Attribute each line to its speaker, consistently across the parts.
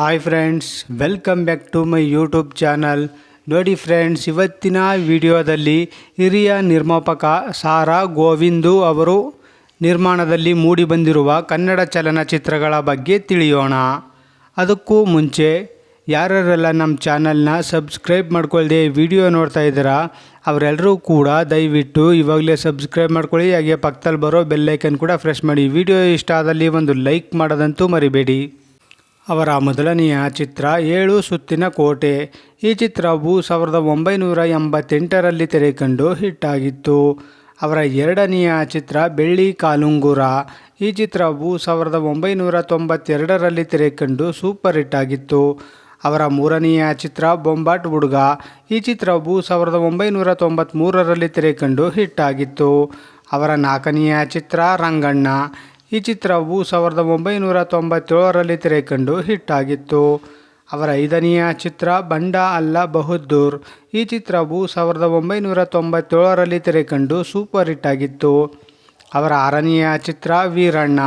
Speaker 1: Hi friends welcome back to my YouTube channel ನೋಡಿ friends ಇವತ್ತಿನ ವಿಡಿಯೋದಲ್ಲಿ ಹಿರಿಯ ನಿರ್ಮಾಪಕ ಸಾರಾ ಗೋವಿಂದು ಅವರು ನಿರ್ಮಾಣದಲ್ಲಿ ಮೂಡಿಬಂದಿರುವ ಕನ್ನಡ ಚಲನಚಿತ್ರಗಳ ಬಗ್ಗೆ ತಿಳಿಯೋಣ. ಅದಕ್ಕೂ ಮುಂಚೆ, ಯಾರ್ಯಾರೆಲ್ಲ ನಮ್ಮ ಚಾನಲ್ನ ಸಬ್ಸ್ಕ್ರೈಬ್ ಮಾಡ್ಕೊಳ್ಳದೆ ವಿಡಿಯೋ ನೋಡ್ತಾ ಇದ್ದೀರಾ ಅವರೆಲ್ಲರೂ ಕೂಡ ದಯವಿಟ್ಟು ಇವಾಗಲೇ ಸಬ್ಸ್ಕ್ರೈಬ್ ಮಾಡ್ಕೊಳ್ಳಿ, ಹಾಗೆ ಪಕ್ಕದಲ್ಲಿ ಬರೋ ಬೆಲ್ಲೈಕನ್ ಕೂಡ ಫ್ರೆಶ್ ಮಾಡಿ. ವಿಡಿಯೋ ಇಷ್ಟ ಆದಲ್ಲಿ ಒಂದು ಲೈಕ್ ಮಾಡೋದಂತೂ ಮರಿಬೇಡಿ. ಅವರ ಮೊದಲನೆಯ ಚಿತ್ರ ಏಳು ಸುತ್ತಿನ ಕೋಟೆ. ಈ ಚಿತ್ರವು ಸಾವಿರದ ಒಂಬೈನೂರ ಎಂಬತ್ತೆಂಟರಲ್ಲಿ ತೆರೆಕಂಡು ಹಿಟ್ಟಾಗಿತ್ತು. ಅವರ ಎರಡನೆಯ ಚಿತ್ರ ಬೆಳ್ಳಿ ಕಾಲುಂಗುರ. ಈ ಚಿತ್ರವು ಸಾವಿರದ ಒಂಬೈನೂರ ತೊಂಬತ್ತೆರಡರಲ್ಲಿ ತೆರೆಕಂಡು ಸೂಪರ್ ಹಿಟ್ ಆಗಿತ್ತು. ಅವರ ಮೂರನೆಯ ಚಿತ್ರ ಬೊಂಬಾಟ್ ಹುಡುಗ ಈ ಚಿತ್ರವು ಸಾವಿರದ ಒಂಬೈನೂರ ತೊಂಬತ್ತ್ಮೂರರಲ್ಲಿ ತೆರೆಕಂಡು ಹಿಟ್ ಆಗಿತ್ತು. ಅವರ ನಾಲ್ಕನೆಯ ಚಿತ್ರ ರಂಗಣ್ಣ. ಈ ಚಿತ್ರವು ಸಾವಿರದ ಒಂಬೈನೂರ ತೊಂಬತ್ತೇಳರಲ್ಲಿ ತೆರೆಕಂಡು ಹಿಟ್ ಆಗಿತ್ತು ಅವರ ಐದನೆಯ ಚಿತ್ರ ಬಂಡ ಅಲ್ಲ ಬಹದ್ದೂರ್ ಈ ಚಿತ್ರವು ಸಾವಿರದ ಒಂಬೈನೂರ ತೊಂಬತ್ತೇಳರಲ್ಲಿ ತೆರೆಕಂಡು ಸೂಪರ್ ಹಿಟ್ ಆಗಿತ್ತು ಅವರ ಆರನೆಯ ಚಿತ್ರ ವೀರಣ್ಣ.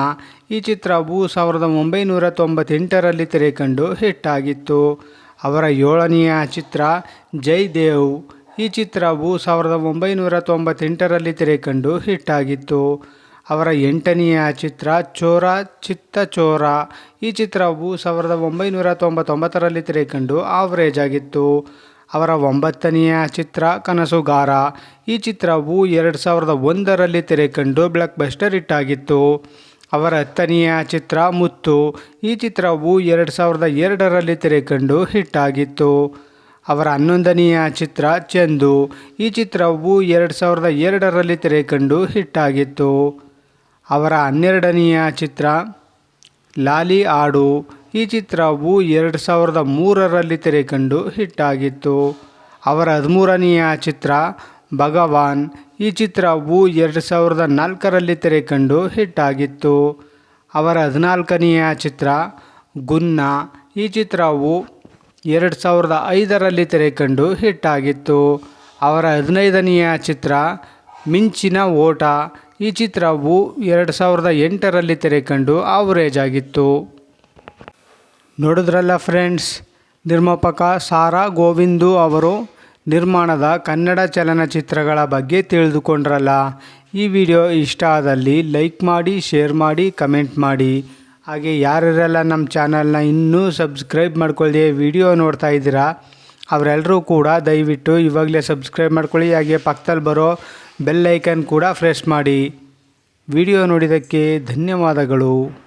Speaker 1: ಈ ಚಿತ್ರವು ಸಾವಿರದ ಒಂಬೈನೂರ ತೊಂಬತ್ತೆಂಟರಲ್ಲಿ ತೆರೆಕಂಡು ಹಿಟ್ ಆಗಿತ್ತು ಅವರ ಏಳನೆಯ ಚಿತ್ರ ಜೈ ದೇವ್ ಈ ಚಿತ್ರವು ಸಾವಿರದ ಒಂಬೈನೂರ ತೊಂಬತ್ತೆಂಟರಲ್ಲಿ ತೆರೆಕಂಡು ಹಿಟ್ ಆಗಿತ್ತು ಅವರ ಎಂಟನೆಯ ಚಿತ್ರ ಚೋರ, ಚಿತ್ತ ಚೋರ. ಈ ಚಿತ್ರವು ಸಾವಿರದ ಒಂಬೈನೂರ ತೊಂಬತ್ತೊಂಬತ್ತರಲ್ಲಿ ತೆರೆಕಂಡು ಆವರೇಜ್ ಆಗಿತ್ತು. ಅವರ ಒಂಬತ್ತನೆಯ ಚಿತ್ರ ಕನಸುಗಾರ. ಈ ಚಿತ್ರವು ಎರಡು ಸಾವಿರದ ಒಂದರಲ್ಲಿ ತೆರೆಕಂಡು ಬ್ಲಾಕ್ ಬಸ್ಟರ್ ಹಿಟ್ ಆಗಿತ್ತು. ಅವರ ಹತ್ತನೆಯ ಚಿತ್ರ ಮುತ್ತು. ಈ ಚಿತ್ರವು ಎರಡು ಸಾವಿರದ ಎರಡರಲ್ಲಿ ತೆರೆಕಂಡು ಹಿಟ್ ಆಗಿತ್ತು. ಅವರ ಹನ್ನೊಂದನೆಯ ಚಿತ್ರ ಚಂದು. ಈ ಚಿತ್ರವು ಎರಡು ಸಾವಿರದ ಎರಡರಲ್ಲಿ ತೆರೆಕಂಡು ಹಿಟ್ ಆಗಿತ್ತು. ಅವರ ಹನ್ನೆರಡನೆಯ ಚಿತ್ರ, ಲಾಲಿ ಆಡು. ಈ ಚಿತ್ರವು ಎರಡು ಸಾವಿರದ ಮೂರರಲ್ಲಿ ತೆರೆಕಂಡು ಹಿಟ್ ಆಗಿತ್ತು ಅವರ ಹದಿಮೂರನೆಯ ಚಿತ್ರ, ಭಗವಾನ್. ಈ ಚಿತ್ರವು ಎರಡು ಸಾವಿರದ ನಾಲ್ಕರಲ್ಲಿ ತೆರೆಕಂಡು ಹಿಟ್ ಆಗಿತ್ತು ಅವರ ಹದಿನಾಲ್ಕನೆಯ ಚಿತ್ರ, ಗುನ್ನ. ಈ ಚಿತ್ರವು ಎರಡು ಸಾವಿರದ ಐದರಲ್ಲಿ ತೆರೆಕಂಡು ಹಿಟ್ ಆಗಿತ್ತು ಅವರ ಹದಿನೈದನೆಯ ಚಿತ್ರ, ಮಿಂಚಿನ ಓಟ. ಈ ಚಿತ್ರವು ಎರಡು ಸಾವಿರದ ಎಂಟರಲ್ಲಿ ತೆರೆಕಂಡು ಆವರೇಜ್ ಆಗಿತ್ತು. ನೋಡಿದ್ರಲ್ಲ ಫ್ರೆಂಡ್ಸ್ ನಿರ್ಮಾಪಕ ಸಾರಾ ಗೋವಿಂದು ಅವರು ನಿರ್ಮಾಣದ ಕನ್ನಡ ಚಲನಚಿತ್ರಗಳ ಬಗ್ಗೆ ತಿಳಿದುಕೊಂಡ್ರಲ್ಲ. ಈ ವಿಡಿಯೋ ಇಷ್ಟ ಆದಲ್ಲಿ ಲೈಕ್ ಮಾಡಿ ಶೇರ್ ಮಾಡಿ ಕಮೆಂಟ್ ಮಾಡಿ. ಹಾಗೆ ಯಾರ್ಯಾರೆಲ್ಲ ನಮ್ಮ ಚಾನಲ್ನ ಇನ್ನೂ ಸಬ್ಸ್ಕ್ರೈಬ್ ಮಾಡ್ಕೊಳ್ಳಿ ವಿಡಿಯೋ ನೋಡ್ತಾ ಇದ್ದೀರಾ ಅವರೆಲ್ಲರೂ ಕೂಡ ದಯವಿಟ್ಟು ಇವಾಗಲೇ ಸಬ್ಸ್ಕ್ರೈಬ್ ಮಾಡ್ಕೊಳ್ಳಿ. ಹಾಗೆ ಪಕ್ಕದಲ್ಲಿ ಬರೋ ಬೆಲ್ ಐಕನ್ ಕೂಡ ಫ್ರೆಶ್ ಮಾಡಿ. ವಿಡಿಯೋ ನೋಡಿದ್ದಕ್ಕೆ ಧನ್ಯವಾದಗಳು.